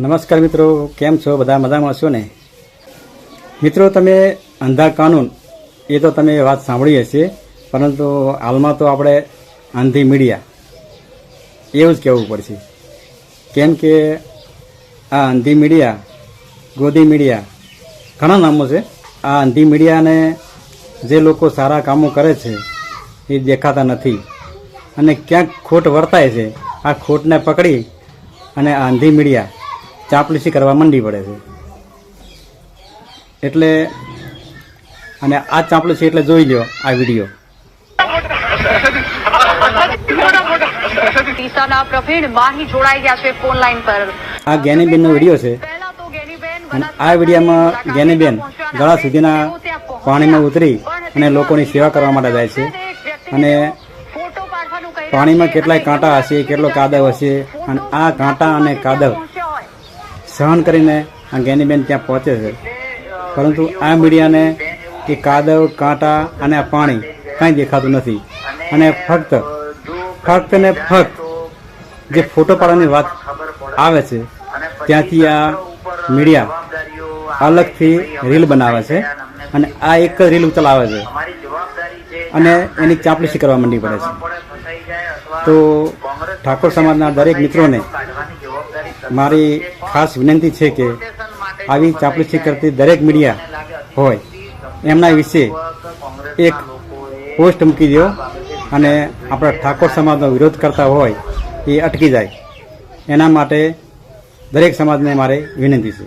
નમસ્કાર મિત્રો, કેમ છો? બધા મજામાં છો ને? મિત્રો, તમે અંધા કાનૂન, એ તો તમે વાત સાંભળી હશે, પરંતુ હાલમાં તો આપણે આંધી મીડિયા, એવું જ કહેવું પડશે. કેમ કે આ આંધી મીડિયા, ગોદી મીડિયા, ઘણા નામો છે. આ આંધી મીડિયાને જે લોકો સારા કામો કરે છે, એ દેખાતા નથી. અને ક્યાંક ખોટ વર્તાય છે, આ ખોટને પકડી અને આંધી મીડિયા ચાપલીસી કરવા મંડી પડે છે. એટલે અને આ ચાપલીસી એટલે જોઈ લ્યો આ વીડિયો. ડીસાના પ્રવીણ માહી જોડાઈ ગયા છે ફોન લાઈન પર. આ ગેનીબેનનો વીડિયો છે. અને આ વિડીયામાં ગેનીબેન ગળા સુધીના પાણીમાં ઉતરી અને લોકોની સેવા કરવા માટે જાય છે. અને પાણીમાં કેટલાય કાંટા હશે કેટલો કાદવ હશે અને આ કાંટા અને કાદવ સહન કરીને આ જ્ઞાનીબેન ત્યાં પહોંચે છે. પરંતુ આ મીડિયાને એ કાદવ, કાંટા અને પાણી કાંઈ દેખાતું નથી. અને ફક્ત ફક્ત ને ફક્ત જે ફોટો પાડવાની વાત આવે છે, ત્યાંથી આ મીડિયા અલગથી રીલ બનાવે છે અને આ એક જ રીલ ચલાવે છે. અને એની ચાપલીસી કરવા માંડી પડે છે. તો ઠાકોર સમાજના દરેક મિત્રોને મારી ખાસ વિનંતી છે કે આવી ચાપલુસી કરતી દરેક મીડિયા હોય, એમના વિશે એક પોસ્ટ મૂકી દો અને આપણા ઠાકોર સમાજનો વિરોધ કરતા હોય એ અટકી જાય. એના માટે દરેક સમાજને મારે વિનંતી છે.